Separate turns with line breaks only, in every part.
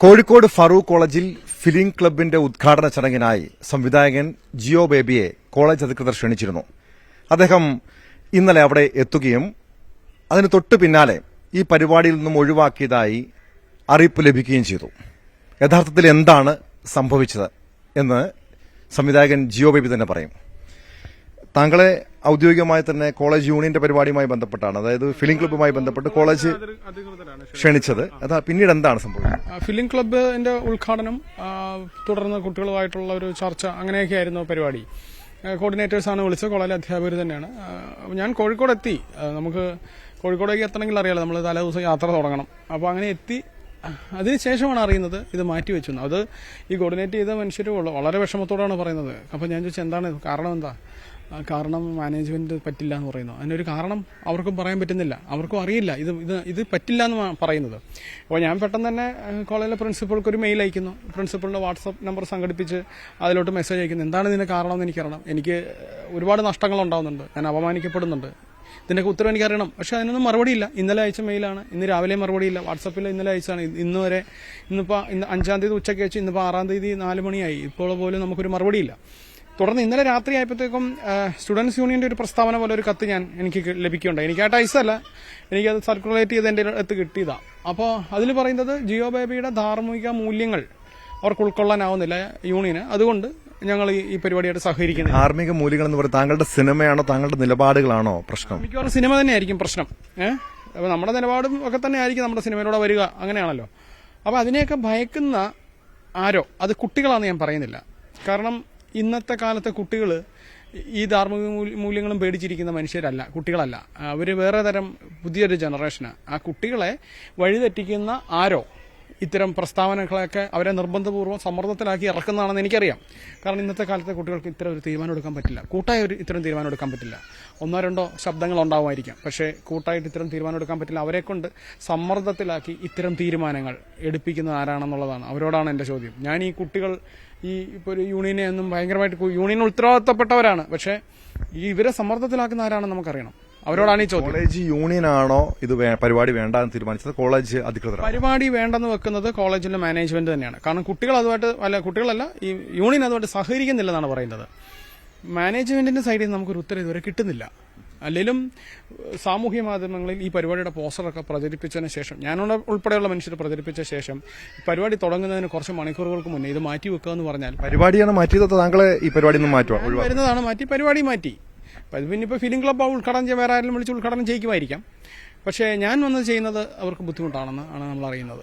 കോഴിക്കോട് ഫറൂഖ് കോളേജിൽ ഫിലിം ക്ലബിന്റെ ഉദ്ഘാടന ചടങ്ങിനായി സംവിധായകൻ ജിയോ ബേബിയെ കോളേജ് അധികൃതർ ക്ഷണിച്ചിരുന്നു. അദ്ദേഹം ഇന്നലെ അവിടെ എത്തുകയും അതിന് തൊട്ടു പിന്നാലെ ഈ പരിപാടിയിൽ നിന്നും ഒഴിവാക്കിയതായി അറിയിപ്പ് ലഭിക്കുകയും ചെയ്തു. യഥാർത്ഥത്തിൽ എന്താണ് സംഭവിച്ചത് എന്ന് സംവിധായകൻ ജിയോ ബേബി തന്നെ പറയും. താങ്കളെ ഔദ്യോഗികമായി തന്നെ കോളേജ് യൂണിയന്റെ പരിപാടിയുമായി ബന്ധപ്പെട്ടാണ്. അതായത് ഫിലിം ക്ലബ്ബുമായി ബന്ധപ്പെട്ട് കോളേജ് ക്ഷണിച്ചത്. അതാ പിന്നീട് എന്താണ്
സംഭവം? ഫിലിം ക്ലബിന്റെ ഉദ്ഘാടനം തുടർന്ന് കുട്ടികളുമായിട്ടുള്ള ഒരു ചർച്ച അങ്ങനെയൊക്കെ ആയിരുന്നു പരിപാടി കോർഡിനേറ്റേഴ്സ് ആണ് വിളിച്ചത് കോളേജ് അധ്യാപകർ തന്നെയാണ്. ഞാൻ കോഴിക്കോട് എത്തി. നമുക്ക് കോഴിക്കോടേക്ക് എത്തണമെങ്കിൽ അറിയാലോ നമ്മൾ തലേ ദിവസം യാത്ര തുടങ്ങണം. അപ്പോൾ അങ്ങനെ എത്തി. അതിനുശേഷമാണ് അറിയുന്നത് ഇത് മാറ്റി വെച്ചു അത് ഈ കോർഡിനേറ്റ് ചെയ്ത മനുഷ്യർ വളരെ വിഷമത്തോടാണ് പറയുന്നത്. അപ്പോൾ ഞാൻ ചോദിച്ചാൽ എന്താണ് കാരണം എന്താ? കാരണം മാനേജ്മെന്റ് പറ്റില്ല എന്ന് പറയുന്നു. അതിനൊരു കാരണം അവർക്കും പറയാൻ പറ്റുന്നില്ല. അവർക്കും അറിയില്ല. ഇത് ഇത് ഇത് പറ്റില്ല എന്ന് പറയുന്നത്. അപ്പോൾ ഞാൻ പെട്ടെന്ന് തന്നെ കോളേജിലെ പ്രിൻസിപ്പൾക്ക് ഒരു മെയിൽ അയക്കുന്നു. പ്രിൻസിപ്പളിന്റെ വാട്സപ്പ് നമ്പർ സംഘടിപ്പിച്ച് അതിലോട്ട് മെസ്സേജ് അയക്കുന്നു. എന്താണ് ഇതിന്റെ കാരണം എന്ന് എനിക്കറിയണം. എനിക്ക് ഒരുപാട് നഷ്ടങ്ങൾ ഉണ്ടാവുന്നുണ്ട്. ഞാൻ അപമാനിക്കപ്പെടുന്നുണ്ട്. ഇതിനൊക്കെ ഉത്തരം എനിക്കറിയണം. പക്ഷേ അതിനൊന്നും മറുപടിയില്ല ഇന്നലെ അയച്ച മെയിലാണ് ഇന്ന് രാവിലെ മറുപടിയില്ല വാട്സപ്പിൽ ഇന്നലെ അയച്ചാണ് ഇന്ന് വരെ ഇന്നിപ്പോൾ ഇന്ന് അഞ്ചാം തീയതി ഉച്ചയ്ക്ക് അയച്ച് ഇന്നിപ്പോൾ ആറാം തീയതി നാല് മണിയായി. ഇപ്പോൾ പോലും നമുക്കൊരു മറുപടിയില്ല തുടർന്ന് ഇന്നലെ രാത്രി ആയപ്പോഴത്തേക്കും സ്റ്റുഡൻസ് യൂണിയന്റെ ഒരു പ്രസ്താവന പോലെ ഒരു കത്ത് ഞാൻ എനിക്ക് ലഭിക്കുകയുണ്ടായി. എനിക്ക് ആ ടൈസ് അല്ല. എനിക്കത് സർക്കുലേറ്റ് ചെയ്ത് എന്റെ അടുത്ത് കിട്ടിയതാ. അപ്പോൾ അതിൽ പറയുന്നത് ജിയോ ബേബിയുടെ ധാർമ്മിക മൂല്യങ്ങൾ അവർക്ക് ഉൾക്കൊള്ളാനാവുന്നില്ല യൂണിയന്. അതുകൊണ്ട് ഞങ്ങൾ ഈ- ഈ പരിപാടിയായിട്ട് സഹകരിക്കുന്നത്
ധാർമ്മിക മൂല്യങ്ങൾ എന്ന് പറയുന്നത് താങ്കളുടെ സിനിമയാണോ താങ്കളുടെ നിലപാടുകളാണോ പ്രശ്നം?
മിക്കവാറും സിനിമ തന്നെയായിരിക്കും പ്രശ്നം. ഏഹ് അപ്പോൾ നമ്മുടെ നിലപാടും ഒക്കെ തന്നെ ആയിരിക്കും നമ്മുടെ സിനിമയിലൂടെ വരിക. അങ്ങനെയാണല്ലോ. അപ്പോൾ അതിനെയൊക്കെ ഭയക്കുന്ന ആരോ? അത് കുട്ടികളാണെന്ന് ഞാൻ പറയുന്നില്ല. കാരണം ഇന്നത്തെ കാലത്തെ കുട്ടികൾ ഈ ധാർമ്മിക മൂല്യങ്ങളും പേടിച്ചിരിക്കുന്ന മനുഷ്യരല്ല കുട്ടികളല്ല. അവർ വേറെ തരം പുതിയൊരു ജനറേഷനാണ് ആ കുട്ടികളെ വഴിതെറ്റിക്കുന്ന ആരോ ഇത്തരം പ്രസ്താവനകളൊക്കെ അവരെ നിർബന്ധപൂർവം സമ്മർദ്ദത്തിലാക്കി ഇറക്കുന്നതാണെന്ന് എനിക്കറിയാം. കാരണം ഇന്നത്തെ കാലത്തെ കുട്ടികൾക്ക് ഇത്തരം ഒരു തീരുമാനം എടുക്കാൻ പറ്റില്ല. കൂട്ടായ ഒരു ഇത്തരം തീരുമാനം എടുക്കാൻ പറ്റില്ല. ഒന്നോ രണ്ടോ ശബ്ദങ്ങൾ ഉണ്ടാവുമായിരിക്കാം. പക്ഷേ കൂട്ടായിട്ട് ഇത്തരം തീരുമാനം എടുക്കാൻ പറ്റില്ല. അവരെ കൊണ്ട് സമ്മർദ്ദത്തിലാക്കി ഇത്തരം തീരുമാനങ്ങൾ എടുപ്പിക്കുന്നത് ആരാണെന്നുള്ളതാണ്. അവരോടാണ് എന്റെ ചോദ്യം. ഞാൻ ഈ കുട്ടികൾ ഈ ഇപ്പോൾ ഒരു യൂണിയനെ ഒന്നും ഭയങ്കരമായിട്ട് യൂണിയൻ ഉത്തരവാദിത്തപ്പെട്ടവരാണ്. പക്ഷേ ഈ ഇവരെ സമ്മർദ്ദത്തിലാക്കുന്ന ആരാണെന്ന് നമുക്കറിയണം. അവരോടാണ് ഈ ചോദ്യം.
കോളേജ് യൂണിയൻ ആണോ ഇത് പരിപാടി വേണ്ട എന്ന് തീരുമാനിച്ചത്? കോളേജ് അധികൃതർ
പരിപാടി വേണ്ടെന്ന് വെക്കുന്നത് കോളേജിന്റെ മാനേജ്മെന്റ് തന്നെയാണ്. കാരണം കുട്ടികൾ അതുമായിട്ട് അല്ല കുട്ടികളല്ല ഈ യൂണിയൻ അതുമായിട്ട് സഹകരിക്കുന്നില്ലെന്നാണ് പറയുന്നത്. മാനേജ്മെന്റിന്റെ സൈഡിൽ നിന്ന് നമുക്കൊരു ഉത്തരം ഇതുവരെ കിട്ടുന്നില്ല. അല്ലെങ്കിലും സാമൂഹ്യ മാധ്യമങ്ങളിൽ ഈ പരിപാടിയുടെ പോസ്റ്ററൊക്കെ പ്രചരിപ്പിച്ചതിന് ശേഷം ഞാനുള്ള ഉൾപ്പെടെയുള്ള മനുഷ്യർ പ്രചരിപ്പിച്ച ശേഷം പരിപാടി തുടങ്ങുന്നതിന് കുറച്ച് മണിക്കൂറുകൾക്ക് മുന്നേ ഇത് മാറ്റി വെക്കുക എന്ന് പറഞ്ഞാൽ
പരിപാടിയാണ് മാറ്റിയത് താങ്കളെ ഈ പരിപാടി
വരുന്നതാണ് മാറ്റി പരിപാടി മാറ്റി. പിന്നെ ഇപ്പോൾ ഫിലിം ക്ലബ്ബ് ഉദ്ഘാടനം ചെയ്യാൻ വേറെ ആരെങ്കിലും വിളിച്ച് ഉദ്ഘാടനം ചെയ്യിക്കുമായിരിക്കാം. പക്ഷേ ഞാൻ വന്നത് ചെയ്യുന്നത് അവർക്ക് ബുദ്ധിമുട്ടാണെന്ന് ആണ് നമ്മൾ അറിയുന്നത്.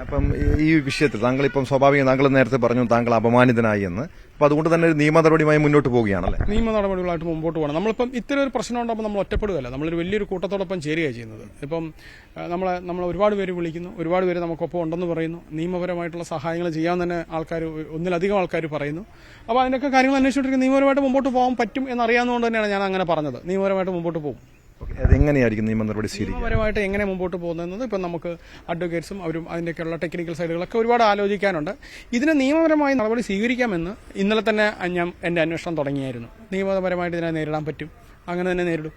അപ്പം ഈ- വിഷയത്തിൽ താങ്കൾ ഇപ്പം സ്വാഭാവികം താങ്കൾ നേരത്തെ പറഞ്ഞു താങ്കൾ അപമാനിതനായി എന്ന്. അപ്പൊ അതുകൊണ്ട് തന്നെ ഒരു നിയമ നടപടിയുമായി മുന്നോട്ട് പോവുകയാണല്ലേ?
നിയമ നടപടികളായിട്ട് മുമ്പോട്ട് പോകണം. നമ്മളിപ്പം ഇത്തരം ഒരു പ്രശ്നം ഉണ്ടാകുമ്പോൾ നമ്മൾ ഒറ്റപ്പെടുകയല്ല. നമ്മളൊരു വലിയൊരു കൂട്ടത്തോടൊപ്പം ചേരുകയാണ് ചെയ്യുന്നത്. ഇപ്പം നമ്മളെ നമ്മൾ ഒരുപാട് പേര് വിളിക്കുന്നു. ഒരുപാട് പേര് നമുക്കൊപ്പം ഉണ്ടെന്ന് പറയുന്നു. നിയമപരമായിട്ടുള്ള സഹായങ്ങൾ ചെയ്യാൻ തന്നെ ആൾക്കാർ ഒന്നിലധികം ആൾക്കാർ പറയുന്നു. അപ്പോൾ അതിനൊക്കെ കാര്യങ്ങൾ അന്വേഷിച്ചിട്ട് നിയമപരമായിട്ട് മുമ്പോട്ട് പോകാൻ പറ്റും എന്നറിയാവുന്നതുകൊണ്ട് തന്നെയാണ് ഞാൻ അങ്ങനെ പറഞ്ഞത്. നിയമപരമായിട്ട് മുമ്പോട്ട് പോകും.
അതെങ്ങനെയായിരിക്കും നിയമ നടപടി
നിയമപരമായിട്ട് എങ്ങനെ മുമ്പോട്ട് പോകുന്നത് ഇപ്പം നമുക്ക് അഡ്വക്കേറ്റ്സും അവരും അതിന്റെയൊക്കെയുള്ള ടെക്നിക്കൽ സൈഡുകളൊക്കെ ഒരുപാട് ആലോചിക്കാനുണ്ട്. ഇതിന് നിയമപരമായി നടപടി സ്വീകരിക്കാമെന്ന് ഇന്നലെ തന്നെ ഞാൻ എന്റെ അന്വേഷണം തുടങ്ങിയായിരുന്നു. നിയമപരമായിട്ട് ഇതിനെ നേരിടാൻ പറ്റും. അങ്ങനെ തന്നെ നേരിടും.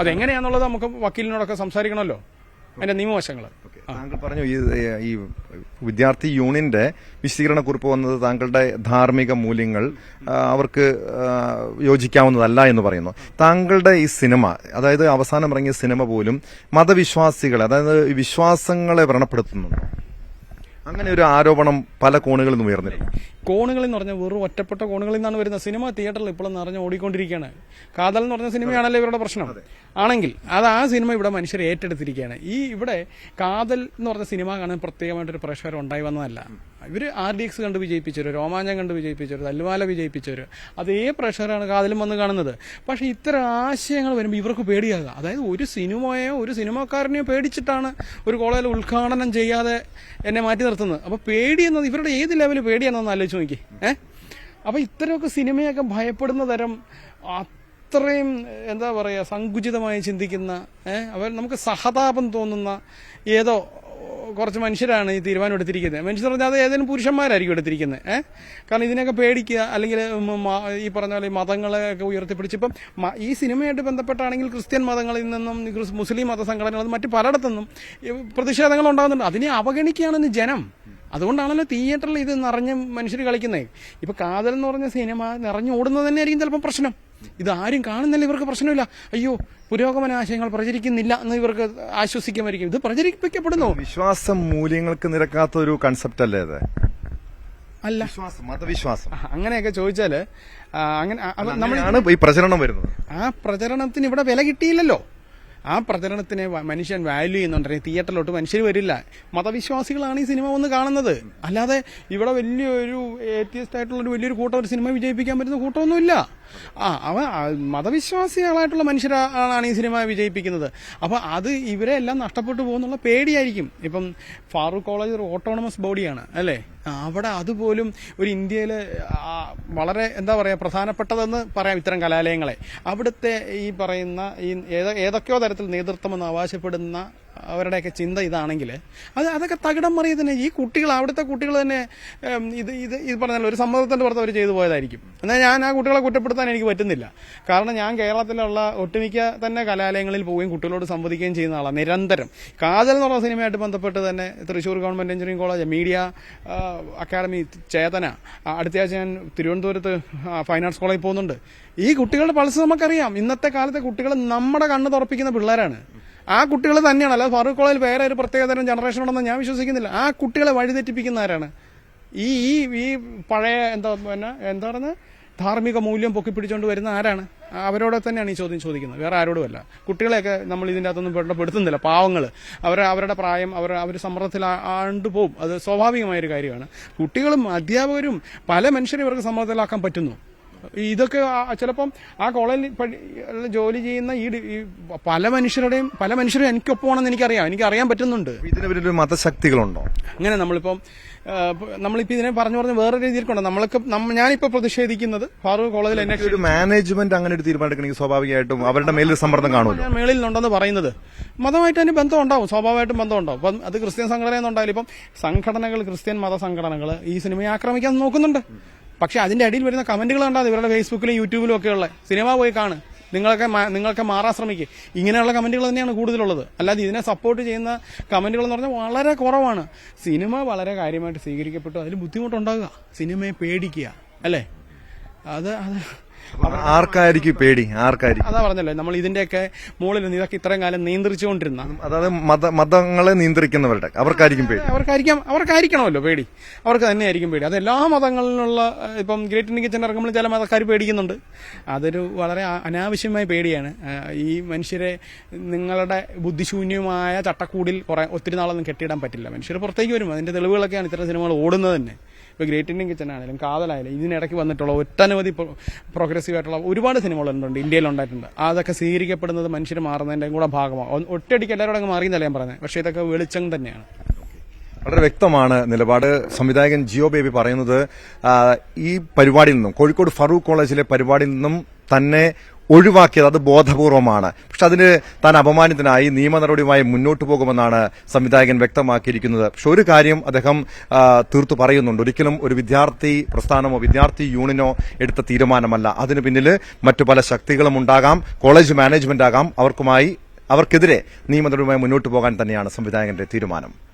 അതെങ്ങനെയാണെന്നുള്ളത് നമുക്ക് വക്കീലിനോടൊക്കെ സംസാരിക്കണമല്ലോ. അതിന്റെ നിയമവശങ്ങൾ.
താങ്കൾ പറഞ്ഞു ഈ വിദ്യാർത്ഥി യൂണിയന്റെ വിശദീകരണ കുറിപ്പ് വന്നത് താങ്കളുടെ ധാർമ്മിക മൂല്യങ്ങൾ അവർക്ക് യോജിക്കാവുന്നതല്ല എന്ന് പറയുന്നു. താങ്കളുടെ ഈ സിനിമ അതായത് അവസാനം ഇറങ്ങിയ സിനിമ പോലും മതവിശ്വാസികളെ അതായത് വിശ്വാസങ്ങളെ വ്രണപ്പെടുത്തുന്നുണ്ടോ? അങ്ങനെ ഒരു ആരോപണം പല കോണുകളിൽ നിന്ന് ഉയർന്നിരുന്നു.
കോണുകളിൽ എന്ന് പറഞ്ഞാൽ വെറും ഒറ്റപ്പെട്ട കോണുകളിൽ നിന്നാണ് വരുന്നത് സിനിമ തിയേറ്ററിൽ ഇപ്പോൾ നിറഞ്ഞ് ഓടിക്കൊണ്ടിരിക്കുകയാണ്. കാതൽ എന്ന് പറഞ്ഞ സിനിമയാണല്ലോ ഇവരുടെ പ്രശ്നം. ആണെങ്കിൽ അത് ആ സിനിമ ഇവിടെ മനുഷ്യർ ഏറ്റെടുത്തിരിക്കുകയാണ്. ഈ ഇവിടെ കാതൽ എന്ന് പറഞ്ഞ സിനിമ കാണാൻ പ്രത്യേകമായിട്ടൊരു പ്രഷർ ഉണ്ടായി വന്നതല്ല. ഇവർ ആർ ഡി എക്സ് കണ്ട് വിജയിപ്പിച്ചവർ രോമാഞ്ചം കണ്ട് വിജയിപ്പിച്ചവർ തല്ലുമാല വിജയിപ്പിച്ചവർ അതേ പ്രഷറാണ് കാതിലും വന്ന് കാണുന്നത്. പക്ഷേ ഇത്തരം ആശയങ്ങൾ വരുമ്പോൾ ഇവർക്ക് പേടിയാകുക അതായത് ഒരു സിനിമയോ ഒരു സിനിമക്കാരനെയോ പേടിച്ചിട്ടാണ് ഒരു കോളേജിൽ ഉദ്ഘാടനം ചെയ്യാതെ എന്നെ മാറ്റി നിർത്തുന്നത്. അപ്പോൾ പേടി എന്നത് ഇവരുടെ ഏത് ലെവൽ പേടിയാണെന്ന് ആലോചിച്ച് നോക്കി ഏഹ് അപ്പോൾ ഇത്തരമൊക്കെ സിനിമയൊക്കെ ഭയപ്പെടുന്ന തരം അത്രയും എന്താ പറയുക സങ്കുചിതമായി ചിന്തിക്കുന്ന അവർ നമുക്ക് സഹതാപം തോന്നുന്ന ഏതോ കുറച്ച് മനുഷ്യരാണ് ഈ തീരുമാനം എടുത്തിരിക്കുന്നത്. മനുഷ്യർ പറഞ്ഞാൽ അത് ഏതെങ്കിലും പുരുഷന്മാരായിരിക്കും എടുത്തിരിക്കുന്നത്. ഏഹ് കാരണം ഇതിനൊക്കെ പേടിക്കുക അല്ലെങ്കിൽ ഈ പറഞ്ഞ പോലെ ഈ മതങ്ങളെ ഒക്കെ ഉയർത്തിപ്പിടിച്ച് ഇപ്പം ഈ സിനിമയായിട്ട് ബന്ധപ്പെട്ടാണെങ്കിൽ ക്രിസ്ത്യൻ മതങ്ങളിൽ നിന്നും മുസ്ലിം മത സംഘടനകളിൽ മറ്റ് പലയിടത്തുനിന്നും പ്രതിഷേധങ്ങൾ ഉണ്ടാകുന്നുണ്ട്. അതിനെ അവഗണിക്കുകയാണെന്ന് ജനം. അതുകൊണ്ടാണല്ലോ തിയേറ്ററിൽ ഇത് നിറഞ്ഞ് മനുഷ്യർ കളിക്കുന്നത്. ഇപ്പം കാതൽ എന്ന് പറഞ്ഞ സിനിമ നിറഞ്ഞു ഓടുന്നത് തന്നെയായിരിക്കും ചിലപ്പോൾ പ്രശ്നം. ഇത് ആരും കാണുന്നില്ല ഇവർക്ക് പ്രശ്നമില്ല. അയ്യോ പുരോഗമന ആശയങ്ങൾ പ്രചരിക്കുന്നില്ല എന്ന് ഇവർക്ക് ആശ്വസിക്കുമായിരിക്കും. ഇത് പ്രചരിപ്പിക്കപ്പെടുന്നു.
വിശ്വാസ മൂല്യങ്ങൾക്ക് നിരക്കാത്ത ഒരു കൺസെപ്റ്റ് അല്ലേ ഇത്?
അല്ല.
വിശ്വാസം മതവിശ്വാസം.
അങ്ങനെയൊക്കെ ചോദിച്ചാൽ അങ്ങനെ
നമ്മളാണ് ഈ പ്രചരണം വരുന്നത്.
ആ പ്രചരണത്തിന് ഇവിടെ വില കിട്ടിയില്ലല്ലോ. ആ പ്രചരണത്തിനെ മനുഷ്യൻ വാല്യൂ ചെയ്യുന്നുണ്ടെങ്കിൽ തിയേറ്ററിലോട്ട് മനുഷ്യർ വരില്ല. മതവിശ്വാസികളാണ് ഈ സിനിമ വന്ന് കാണുന്നത്. അല്ലാതെ ഇവിടെ വലിയൊരു ഏറ്റിയസ്റ്റ് ആയിട്ടുള്ള ഒരു വലിയൊരു കൂട്ടം ഒരു സിനിമ വിജയിപ്പിക്കാൻ പറ്റുന്ന കൂട്ടമൊന്നുമില്ല. ആ അവ മതവിശ്വാസികളായിട്ടുള്ള മനുഷ്യരാണ് ഈ സിനിമ വിജയിപ്പിക്കുന്നത്. അപ്പോൾ അത് ഇവരെ എല്ലാം നഷ്ടപ്പെട്ടു പോകുന്നുള്ള പേടിയായിരിക്കും. ഇപ്പം ഫാറൂഖ് കോളേജ് ഒരു ഓട്ടോണമസ് ബോഡിയാണ് അല്ലേ? അവിടെ അതുപോലും ഒരു ഇന്ത്യയിൽ വളരെ എന്താ പറയുക പ്രധാനപ്പെട്ടതെന്ന് പറയാം ഇത്തരം കലാലയങ്ങളെ. അവിടുത്തെ ഈ പറയുന്ന ഈ ഏതൊക്കെയോ തരത്തിൽ നേതൃത്വമെന്ന് അവകാശപ്പെടുന്ന അവരുടെയൊക്കെ ചിന്ത ഇതാണെങ്കിൽ അത് അതൊക്കെ തകിടം മറിയ തന്നെ ഈ കുട്ടികൾ അവിടുത്തെ കുട്ടികൾ തന്നെ ഇത് ഇത് ഇത് പറഞ്ഞല്ലോ ഒരു സമ്മതത്തിന്റെ പുറത്ത് അവർ ചെയ്തു പോയതായിരിക്കും. എന്നാൽ ഞാൻ ആ കുട്ടികളെ കുറ്റപ്പെടുത്താൻ എനിക്ക് പറ്റുന്നില്ല. കാരണം ഞാൻ കേരളത്തിലുള്ള ഒട്ടുമിക്ക തന്നെ കലാലയങ്ങളിൽ പോവുകയും കുട്ടികളോട് സംവദിക്കുകയും ചെയ്യുന്ന ആളാണ്. നിരന്തരം. കാതൽ എന്ന് പറഞ്ഞ സിനിമയായിട്ട് ബന്ധപ്പെട്ട് തന്നെ Thrissur government engineering college media academy Chetana. അടുത്തയാഴ്ച ഞാൻ തിരുവനന്തപുരത്ത് ഫൈൻ ആർട്സ് കോളേജിൽ പോകുന്നുണ്ട്. ഈ കുട്ടികളുടെ പൾസ് നമുക്കറിയാം. ഇന്നത്തെ കാലത്തെ കുട്ടികൾ നമ്മുടെ കണ്ണ് തുറപ്പിക്കുന്ന പിള്ളേരാണ്. ആ കുട്ടികൾ തന്നെയാണ്. അല്ലാതെ ഫാറൂഖ് കോളേജിൽ വേറെ ഒരു പ്രത്യേകതരം ജനറേഷൻ ഉണ്ടെന്ന് ഞാൻ വിശ്വസിക്കുന്നില്ല. ആ കുട്ടികളെ വഴിതെറ്റിപ്പിക്കുന്ന ആരാണ് ഈ ഈ ഈ പഴയ എന്താ പിന്നെ എന്താ പറയുന്നത് ധാർമ്മിക മൂല്യം പൊക്കിപ്പിടിച്ചുകൊണ്ട് വരുന്ന ആരാണ്? അവരോടെ തന്നെയാണ് ഈ ചോദ്യം ചോദിക്കുന്നത്. വേറെ ആരോടുമല്ല. കുട്ടികളെയൊക്കെ നമ്മൾ ഇതിന്റെ അകത്തൊന്നും പെട- പെടുത്തുന്നില്ല പാവങ്ങൾ അവർ അവരുടെ പ്രായം അവർ അവർ സമ്മർദ്ദത്തിൽ ആണ്ടുപോകും അത് സ്വാഭാവികമായൊരു കാര്യമാണ്. കുട്ടികളും അധ്യാപകരും പല മനുഷ്യരെ ഇവർക്ക് സമ്മർദ്ദത്തിലാക്കാൻ പറ്റുന്നു. ഇതൊക്കെ ചിലപ്പം ആ കോളേജിൽ ജോലി ചെയ്യുന്ന ഈ പല മനുഷ്യരുടെയും പല മനുഷ്യരും എനിക്കൊപ്പമാണെന്ന് എനിക്കറിയാം. എനിക്ക് അറിയാൻ പറ്റുന്നുണ്ട്.
ഇതിനൊരു ഇതിന് മതശക്തികളുണ്ടോ?
അങ്ങനെ നമ്മളിപ്പം നമ്മളിപ്പോൾ നമ്മളിപ്പോ ഇതിനെ പറഞ്ഞു പറഞ്ഞ് വേറെ രീതിയിൽ കൊണ്ട് നമ്മൾക്ക് ഞാനിപ്പോൾ ഞാനിപ്പോ പ്രതിഷേധിക്കുന്നത് ഫാറൂഖ് കോളേജിൽ എന്നെ
ഒരു മാനേജ്മെന്റ് അങ്ങനെ ഒരു തീരുമാനം എടുക്കണമെങ്കിൽ സ്വാഭാവികമായിട്ടും അവരുടെ മേലിൽ സമ്മർദ്ദം കാണുമല്ലോ.
മേളിൽ ഉണ്ടെന്ന് പറയുന്നത്. മതമായിട്ട് അതിന് ബന്ധം ഉണ്ടാവും സ്വാഭാവികമായിട്ടും ബന്ധം ഉണ്ടാവും അപ്പം അത് ക്രിസ്ത്യൻ സംഘടന എന്നുണ്ടായാലും ഇപ്പം സംഘടനകൾ ക്രിസ്ത്യൻ മത സംഘടനകൾ ഈ സിനിമയെ ആക്രമിക്കാൻ നോക്കുന്നുണ്ട്. പക്ഷെ അതിന്റെ അടിയിൽ വരുന്ന കമന്റുകൾ കണ്ടാൽ ഇവരുടെ ഫേസ്ബുക്കിലും യൂട്യൂബിലും ഒക്കെ ഉള്ള. സിനിമ പോയി കാണ്. നിങ്ങളൊക്കെ നിങ്ങളൊക്കെ മാറാൻ ശ്രമിക്കുക ഇങ്ങനെയുള്ള കമന്റുകൾ തന്നെയാണ് കൂടുതലുള്ളത്. അല്ലാതെ ഇതിനെ സപ്പോർട്ട് ചെയ്യുന്ന കമന്റുകൾ എന്ന് പറഞ്ഞാൽ വളരെ കുറവാണ്. സിനിമ വളരെ കാര്യമായിട്ട് സ്വീകരിക്കപ്പെട്ടു. അതിൽ ബുദ്ധിമുട്ടുണ്ടാകുക. സിനിമയെ പേടിക്കുക. അല്ലേ? അത് അത്
ആർക്കായിരിക്കും പേടി? ആർക്കായിരിക്കും?
അതാ പറഞ്ഞല്ലോ നമ്മൾ ഇതിന്റെയൊക്കെ മുകളിൽ ഇതൊക്കെ ഇത്രയും കാലം നിയന്ത്രിച്ചുകൊണ്ടിരുന്ന.
അതായത് മത മതങ്ങളെ നിയന്ത്രിക്കുന്നവരുടെ അവർക്കായിരിക്കും പേടി.
അവർക്കായിരിക്കാം അവർക്കായിരിക്കണമല്ലോ പേടി. അവർക്ക് തന്നെയായിരിക്കും പേടി. അത് എല്ലാ മതങ്ങളിലുള്ള ഇപ്പം ഗ്രേറ്റ് ഇന്ത്യൻ കിച്ചൻ ഇറങ്ങുമ്പോൾ ചില മതക്കാർ പേടിക്കുന്നുണ്ട്. അതൊരു വളരെ അനാവശ്യമായ പേടിയാണ്. ഈ മനുഷ്യരെ നിങ്ങളുടെ ബുദ്ധിശൂന്യമായ ചട്ടക്കൂടിൽ കുറെ ഒത്തിരി നാളൊന്നും കെട്ടിയിടാൻ പറ്റില്ല. മനുഷ്യർ പുറത്തേക്ക് വരും. അതിന്റെ തെളിവുകളൊക്കെയാണ് ഇത്തരം സിനിമകൾ ഓടുന്നത് തന്നെ. ഇപ്പൊ ഗ്രേറ്റ് ഇന്ത്യൻ കിച്ചൺ ആണെങ്കിലും കാതലായാലും ഇതിനിടയ്ക്ക് വന്നിട്ടുള്ള ഒട്ടനവധി പ്രോഗ്രസീവ് ആയിട്ടുള്ള ഒരുപാട് ഇന്ത്യയിൽ ഉണ്ടായിട്ടുണ്ട്. അതൊക്കെ സ്വീകരിക്കപ്പെടുന്നത് മനുഷ്യർ മാറുന്നതിന്റെയും കൂടെ ഭാഗമാണ്. ഒറ്റയടിക്ക് എല്ലാവരും അങ്ങ് മാറിയെന്നല്ല ഞാൻ പറഞ്ഞത് പക്ഷേ ഇതൊക്കെ വെളിച്ചം തന്നെയാണ്.
വളരെ വ്യക്തമാണ് നിലപാട്. സംവിധായകൻ ജിയോ ബേബി പറയുന്നത് ഈ പരിപാടിയിൽ നിന്നും കോഴിക്കോട് ഫറൂഖ് കോളേജിലെ പരിപാടിയിൽ നിന്നും തന്നെ ഒഴിവാക്കിയത്. അത് ബോധപൂർവമാണ്. പക്ഷെ അതിന് താൻ അപമാനിതനായി നിയമ നടപടിയുമായി മുന്നോട്ട് പോകുമെന്നാണ് സംവിധായകൻ വ്യക്തമാക്കിയിരിക്കുന്നത്. പക്ഷെ ഒരു കാര്യം അദ്ദേഹം തീർത്തു പറയുന്നുണ്ട്. ഒരിക്കലും ഒരു വിദ്യാർത്ഥി പ്രസ്ഥാനമോ വിദ്യാർത്ഥി യൂണിയനോ എടുത്ത തീരുമാനമല്ല. അതിന് പിന്നിൽ മറ്റു പല ശക്തികളും ഉണ്ടാകാം. കോളേജ് മാനേജ്മെന്റ് ആകാം അവർക്കുമായി അവർക്കെതിരെ നിയമ നടപടിയുമായി മുന്നോട്ട് പോകാൻ തന്നെയാണ് സംവിധായകന്റെ തീരുമാനം.